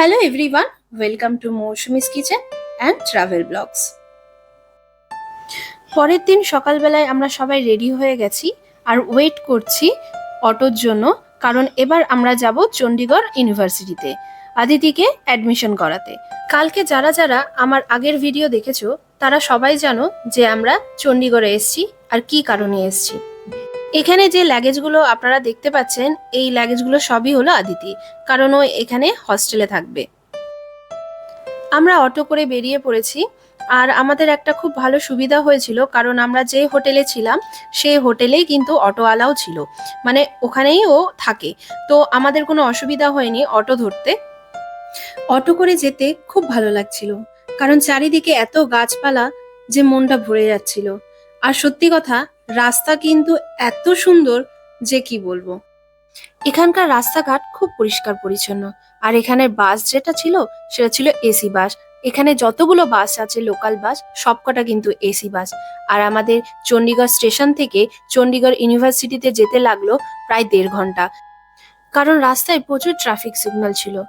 Hello everyone welcome to Moushumi's kitchen and travel blogs পরের দিন সকালবেলায় আমরা সবাই রেডি হয়ে গেছি আর ওয়েট করছি অটোর জন্য, কারণ এবার আমরা যাব চণ্ডীগড় ইউনিভার্সিটিতে, আদিতিকে অ্যাডমিশন করাতে। কালকে যারা যারা আমার আগের ভিডিও দেখেছ, তারা সবাই জানো যে আমরা চণ্ডীগড়ে এসেছি আর কি কারণে এসেছি। এখানে যে লাগেজগুলো আপনারা দেখতে পাচ্ছেন, এই লাগেজগুলো সবই হলো আদিতি, কারণ ও এখানে হস্টেলে থাকবে। আমরা অটো করে বেরিয়ে পড়েছি, আর আমাদের একটা খুব ভালো সুবিধা হয়েছিল, কারণ আমরা যে হোটেলে ছিলাম সেই হোটেলেই কিন্তু অটোওয়ালাও ছিল মানে ওখানেই ও থাকে। তো আমাদের কোনো অসুবিধা হয়নি অটো ধরতে। অটো করে যেতে খুব ভালো লাগছিল, কারণ চারিদিকে এত গাছপালা যে মনটা ভরে যাচ্ছিল। আর সত্যি কথা রাস্তা কিন্তু এত সুন্দর যে কি বলব? এখানকার রাস্তাঘাট খুব পরিষ্কার পরিচ্ছন্ন। আর এখানের বাস যেটা ছিল, সেটা ছিল এসি বাস। এখানে যতগুলো বাস আছে, লোকাল বাস, সবকটা কিন্তু এসি বাস। আর আমাদের চণ্ডীগড় স্টেশন থেকে চণ্ডীগড় ইউনিভার্সিটিতে যেতে লাগল প্রায় দেড় ঘণ্টা। কারণ রাস্তায় প্রচুর ট্রাফিক সিগন্যাল ছিল।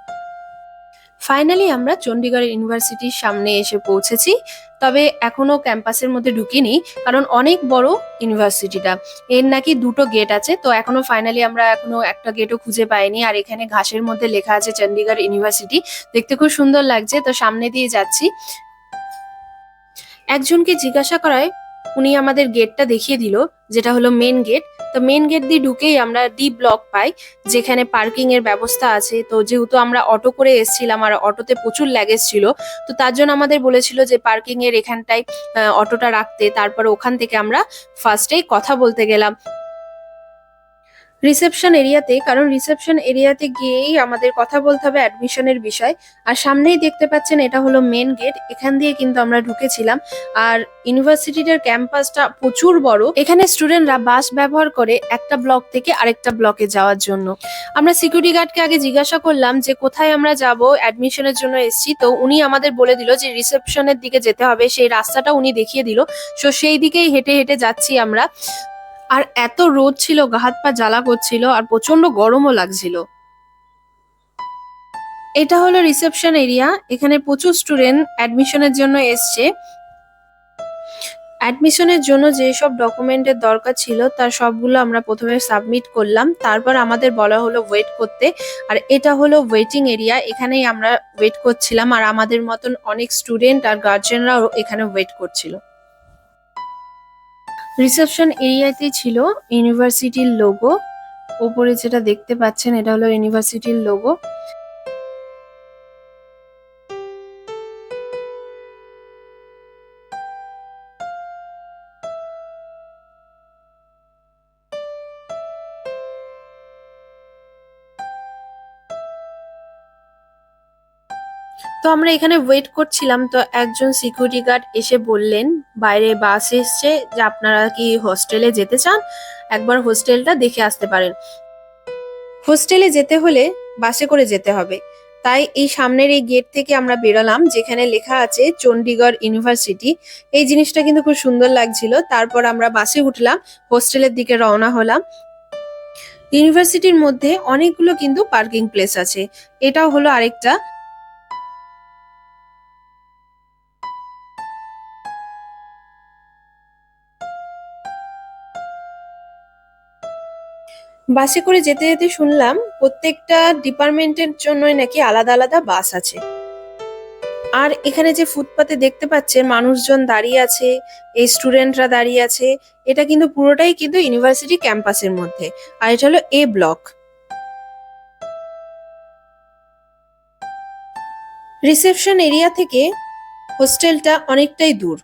ফাইনালি আমরা চণ্ডীগড় ইউনিভার্সিটির সামনে এসে পৌঁছেছি, তবে এখনও ক্যাম্পাসের মধ্যে ঢুকিনি, কারণ অনেক বড় ইউনিভার্সিটিটা। এর নাকি দুটো গেট আছে, তো এখনও ফাইনালি আমরা এখনও একটা গেটও খুঁজে পাইনি, আর এখানে ঘাসের মধ্যে লেখা আছে চণ্ডীগড় ইউনিভার্সিটি। দেখতে খুব সুন্দর লাগছে, তো সামনে দিয়ে যাচ্ছি। একজনকে জিজ্ঞাসা করায় উনি আমাদের গেটটা দেখিয়ে দিল, যেটা হলো মেন গেট তো মেন গেট দিয়ে ঢুকেই আমরা ডি ব্লক পাই, যেখানে পার্কিং এর ব্যবস্থা আছে। তো যেহেতু আমরা অটো করে এসেছিলাম আর অটোতে প্রচুর ল্যাগেজ ছিল, তো তার জন্য আমাদের বলেছিল যে পার্কিং এর এখানটায় অটোটা রাখতে। তারপর ওখান থেকে আমরা ফার্স্টেই কথা বলতে গেলাম। রিসেপশন এরিয়াতে, কারণ রিসেপশন এরিয়াতে গিয়েই আমাদের কথা বলতে হবে অ্যাডমিশনের বিষয়। আর সামনেই দেখতে পাচ্ছেন এটা হলো মেন গেট, এখান দিয়ে কিন্তু আমরা ঢুকেছিলাম। আর ইউনিভার্সিটির ক্যাম্পাসটা প্রচুর বড়। এখানে স্টুডেন্টরা বাস ব্যবহার করে একটা ব্লক থেকে আরেকটা ব্লকে যাওয়ার জন্য। আমরা সিকিউরিটি গার্ডকে আগে জিজ্ঞাসা করলাম যে, কোথায় আমরা যাব? অ্যাডমিশনের জন্য এসেছি। তো উনি আমাদের বলে দিল যে, রিসেপশনের দিকে যেতে হবে। সেই রাস্তাটা উনি দেখিয়ে দিল। সো সেই দিকেই হেঁটে হেঁটে যাচ্ছি আমরা। আর এত রোদ ছিল, গা হাত পা জ্বালা করছিল আর প্রচণ্ড গরমও লাগছিল। এটা হলো রিসেপশন এরিয়া। এখানে প্রচুর স্টুডেন্ট অ্যাডমিশনের জন্য এসছে। অ্যাডমিশনের জন্য যেসব ডকুমেন্টের দরকার ছিল, তার সবগুলো আমরা প্রথমে সাবমিট করলাম। তারপর আমাদের বলা হলো ওয়েট করতে। আর এটা হলো ওয়েটিং এরিয়া। এখানেই আমরা ওয়েট করছিলাম আর আমাদের মতন অনেক স্টুডেন্ট আর গার্জেনরাও এখানে ওয়েট করছিল। রিসেপশন এরিয়াতে ছিল ইউনিভার্সিটির লোগো ওপরে যেটা দেখতে পাচ্ছেন এটা হলো ইউনিভার্সিটির লোগো তো আমরা এখানে ওয়েট করছিলাম, তো একজন সিকিউরিটি গার্ড এসে বললেন, বাইরে বাস এসছে, যে আপনারা কি হোস্টেলে যেতে চান? একবার হোস্টেলটা দেখে আসতে পারেন। হোস্টেলে যেতে হলে বাসে করে যেতে হবে। তাই এই সামনের এই গেট থেকে আমরা বেরোলাম, যেখানে লেখা আছে চণ্ডীগড় ইউনিভার্সিটি। এই জিনিসটা কিন্তু খুব সুন্দর লাগছিল। তারপর আমরা বাসে উঠলাম হোস্টেলের দিকে রওনা হলাম। ইউনিভার্সিটির মধ্যে অনেকগুলো কিন্তু পার্কিং প্লেস আছে। এটাও হলো আরেকটা। বাসে করে যেতে যেতে শুনলাম প্রত্যেকটা ডিপার্টমেন্টের জন্যই নাকি আলাদা আলাদা বাস আছে। আর এখানে যে ফুটপাতে দেখতে পাচ্ছেন মানুষজন দাঁড়িয়ে আছে, এই স্টুডেন্টরা দাঁড়িয়ে আছে, এটা কিন্তু পুরোটাই কিন্তু ইউনিভার্সিটি ক্যাম্পাসের মধ্যে, আর এটা হলো এ ব্লক। রিসেপশন এরিয়া থেকে হোস্টেলটা অনেকটাই দূর।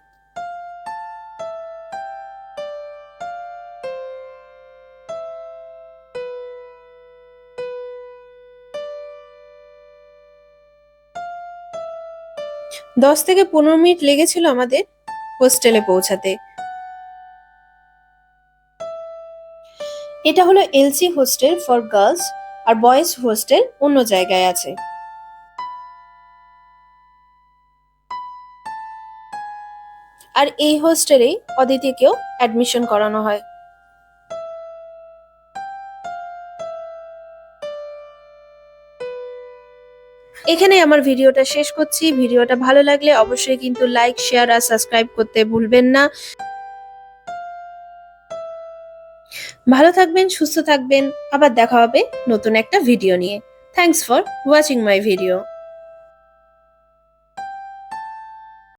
দশ থেকে পনেরো মিনিট লেগেছিল আমাদের হোস্টেলে পৌঁছাতে। এটা হলো এলসি হোস্টেল ফর গার্লস আর বয়েজ হোস্টেল অন্য জায়গায় আছে। আর এই হোস্টেলেই অদিতিকেও অ্যাডমিশন করানো হয়। এখানে আমার ভিডিওটা শেষ করছি। ভিডিওটা ভালো লাগলে অবশ্যই কিন্তু লাইক শেয়ার আর সাবস্ক্রাইব করতে ভুলবেন না। ভালো থাকবেন, সুস্থ থাকবেন। আবার দেখা হবে নতুন একটা ভিডিও নিয়ে। Thanks for watching my video